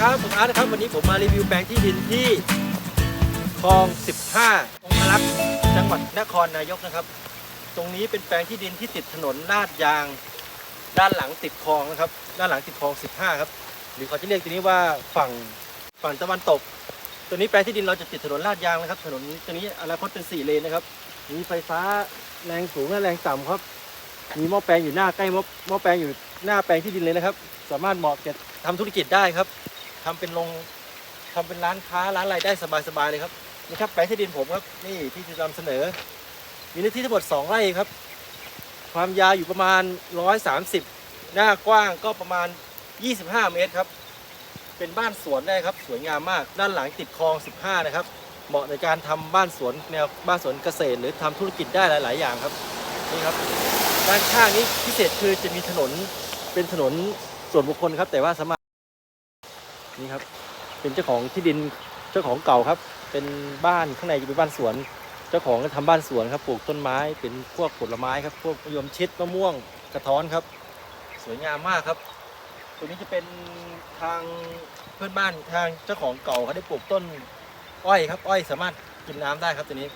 ครับผมอาร์ตนะครับ วันนี้ผมมารีวิวแปลงที่ดินที่คลอง 15 องคลักษ์จังหวัดนครนายกนะครับ ตรงนี้เป็นแปลงที่ดินที่ติดถนนลาดยาง ด้านหลังติดคลองนะครับ ด้านหลังติดคลอง 15 ครับ หรือเขาจะเรียกตัวนี้ว่าฝั่งฝั่งตะวันตก ตัวนี้แปลงที่ดินเราจะติดถนนลาดยางนะครับ ถนนตัวนี้อนาคตเป็นสี่เลนนะครับ มีไฟฟ้าแรงสูงและแรงต่ำครับ มีหม้อแปลงอยู่หน้าใกล้หม้อหม้อแปลงอยู่หน้าแปลงที่ดินเลยนะครับ สามารถเหมาะแก่ทำธุรกิจได้ครับ ทำเป็นโรงทำเป็นร้านค้าร้านอะไรได้สบายๆเลยครับนี่ครับแปลงที่ดินผมครับ นี่ที่จะนำเสนอ มีเนื้อที่ทั้งหมด2ไร่ครับ ความยาวอยู่ประมาณ 130 หน้ากว้างก็ประมาณ 25 เมตรครับ เป็นบ้านสวนได้ครับ สวยงามมากด้านหลังติดคลอง 15 นะครับ เหมาะในการทำบ้านสวนแนวบ้านสวนเกษตร หรือทำธุรกิจได้หลาย ๆ อย่างครับนี่ครับด้านข้างนี้พิเศษคือจะมีถนนเป็นถนนส่วนบุคคลครับ แต่ว่าสามารถ นี่ครับ เป็นเจ้าของที่ดินเจ้าของเก่าครับ เป็นบ้านข้างในจะเป็นบ้านสวน เจ้าของก็ทำบ้านสวนครับปลูกต้นไม้เป็นพวกผลไม้ครับพวกมะยมชิดมะม่วงกระท้อนครับ สวยงามมากครับตัวนี้จะเป็นทางเพื่อนบ้านทางเจ้าของเก่าเขาได้ปลูกต้น อ้อยครับ อ้อยสามารถกินน้ำได้ครับตัวนี้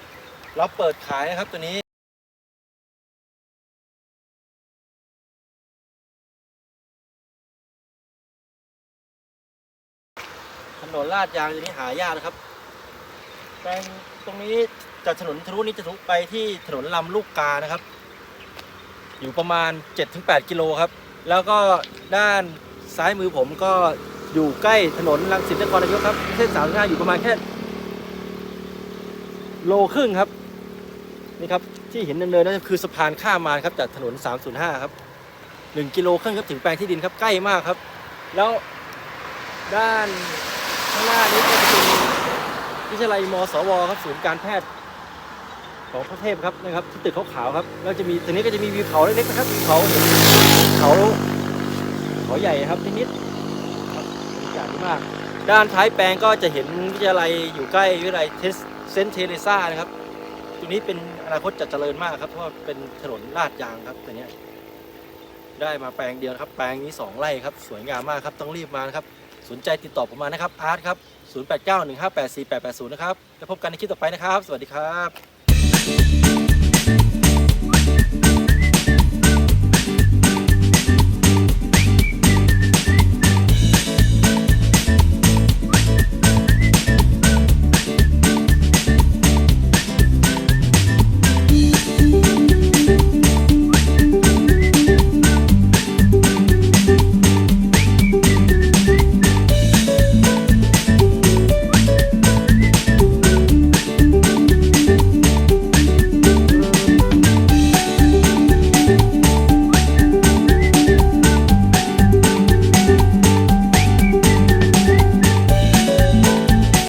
เราเปิดขายนะครับตัวนี้ นนลาดยางตัวนี้หายากนะครับแปลงตรงนี้จากถนนทะลุนี้จะทะลุไปที่ถนนลำลูกกานะครับ อยู่ประมาณ 7-8 กิโลครับ แล้วก็ด้านซ้ายมือผมก็อยู่ใกล้ถนนลังสิตนครนายกครับเส้นสามห้าอยู่ประมาณแค่โลครึ่งครับนี่ครับที่เห็นเนินๆนั่นคือสะพานข้ามมาครับจากถนน 305 ครับ 1 กิโลครึ่งครับถึงแปลงที่ดินครับใกล้มากครับ แล้วด้าน ข้างหน้านี้ก็จะเป็นวิทยาลัยมสวครับศูนย์การแพทย์ของพระเทพครับนะครับที่ตึกขาวๆครับแล้วจะมีตรงนี้ก็จะมีวิวเขาเล็กๆนะครับวิวเขาเห็นเขาเขาใหญ่ครับนิดๆครับบรรยากาศดีมาก ด้านท้ายแปลงก็จะเห็นวิทยาลัยอยู่ใกล้วิทยาลัยเซนต์เทเรซานะครับตรงนี้เป็นอนาคตจะเจริญมากครับเพราะเป็นถนนลาดยางครับตัวเนี้ยได้มาแปลงเดียวครับ แปลงนี้สองไร่ครับ สวยงามมากครับ ต้องรีบมานะครับ สนใจติดต่อผมมานะครับอาร์ตครับ 0891584880 นะครับ แล้วพบกันในคลิปต่อไปนะครับ สวัสดีครับ